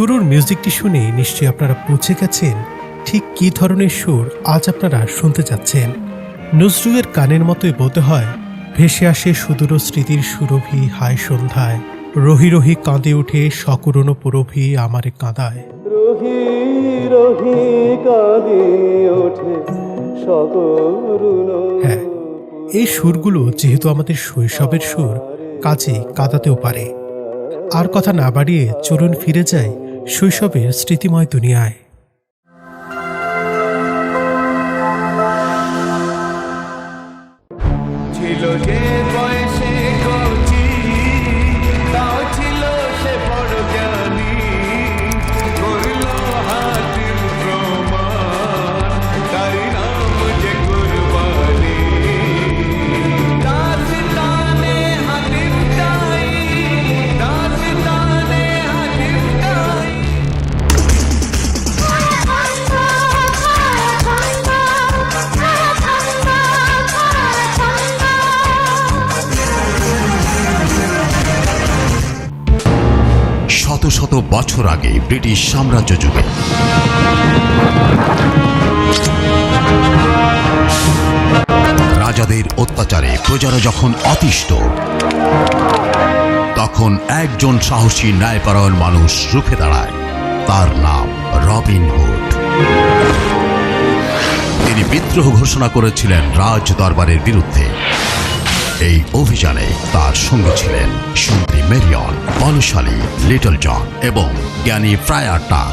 শুরুর মিউজিকটি শুনে নিশ্চয়ই আপনারা পৌঁছে গেছেন ঠিক কী ধরনের সুর আজ আপনারা শুনতে যাচ্ছেন নজরুলের কানের মতোই বোধ হয় ভেসে আসে সুদূর স্মৃতির সুরভি হায় সন্ধ্যায়। রহি রহি কাঁদে উঠে সকুরনো পুরভি আমারে কাঁদায়। রহি রহি কাঁদে ওঠে সকরুণ হ্যাঁ এই সুরগুলো যেহেতু আমাদের শৈশবের সুর কাজে কাঁদাতেও পারে। আর কথা না বাড়িয়ে চলুন ফিরে যাই শৈশবের স্মৃতিময় দুনিয়ায়। ছিল যে বছর আগে ব্রিটিশ সাম্রাজ্য যুগে। রাজাদের অত্যাচারে প্রজারা যখন অতিষ্ঠ, তখন একজন সাহসী ন্যায়পরায়ণ মানুষ রুখে দাঁড়ায়। তার নাম রবিন হুড। তিনি বিদ্রোহ ঘোষণা করেছিলেন রাজ দরবারের বিরুদ্ধে। এই অভিযানে তার সঙ্গে ছিলেন সুন্দরী মেরিয়ন বলশালী লিটল জন এবং জ্ঞানী ফ্রায়ার টাক।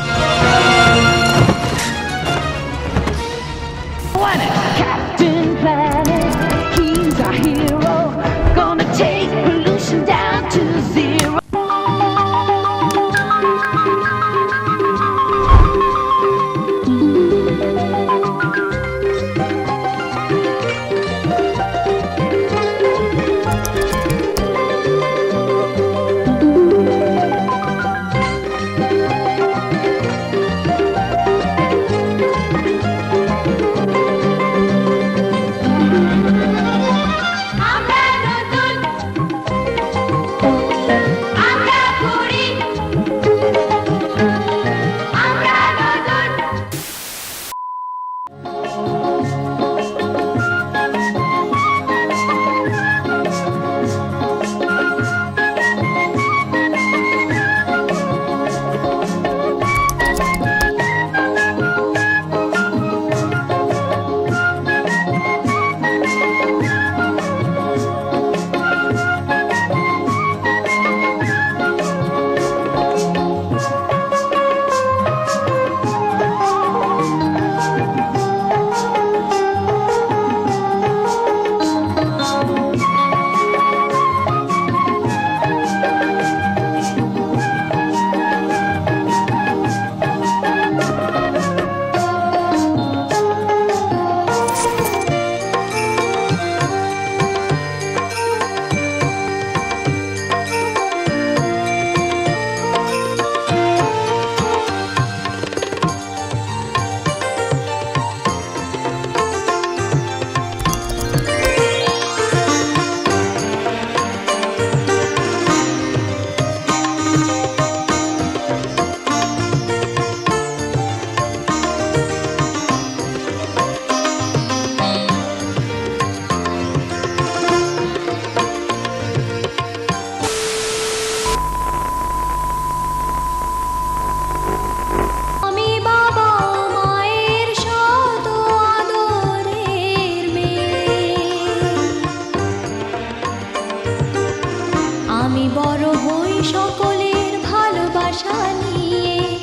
বড় হই সকলের ভালোবাসা নিয়ে।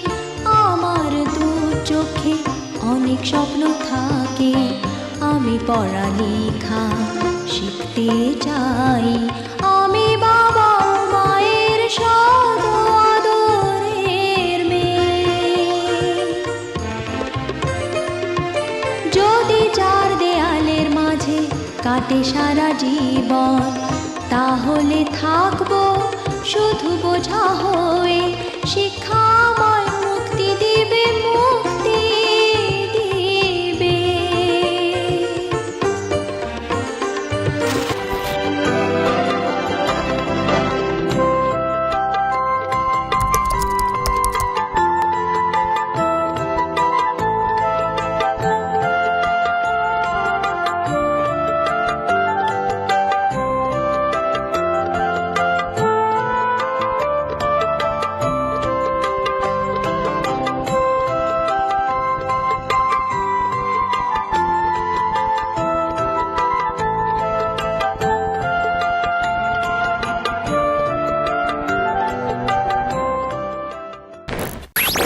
আমার দু চোখে অনেক স্বপ্ন থাকে। আমি পড়ালেখা শিখতে চাই। আমি বাবা মায়ের শত আদরের মেয়ে। যদি চার দেয়ালের মাঝে কাটে সারা জীবন তাহলে থাকব শুধু বোঝা হয়ে শিক্ষাময়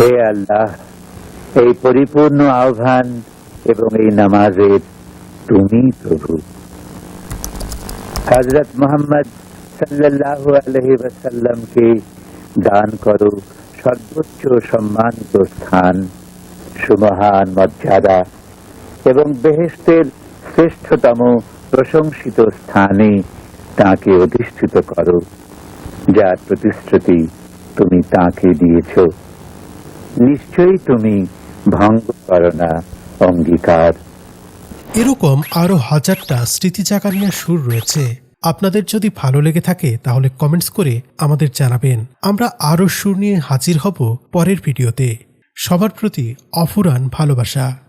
হে আল্লাহ, এই পরিপূর্ণ আহ্বান এবং এই নামাজের তুমি প্রভু। হজরত মোহাম্মদ সাল্লাল্লাহু আলহি ওয়াসাল্লামকে দান করো সর্বোচ্চ সম্মানিত স্থান, সুমহান মর্যাদা এবং বেহেস্তের শ্রেষ্ঠতম প্রশংসিত স্থানে তাকে অধিষ্ঠিত করো, যার প্রতিশ্রুতি তুমি তাকে দিয়েছ। নিশ্চয়ই তুমি ভঙ্গ করো না, অঙ্গীকার। এরকম আরও হাজারটা স্মৃতি জাগানিয়া সুর রয়েছে। আপনাদের যদি ভালো লেগে থাকে, তাহলে কমেন্টস করে আমাদের জানাবেন। আমরা আরও সুর নিয়ে হাজির হব পরের ভিডিওতে। সবার প্রতি অফুরান ভালোবাসা।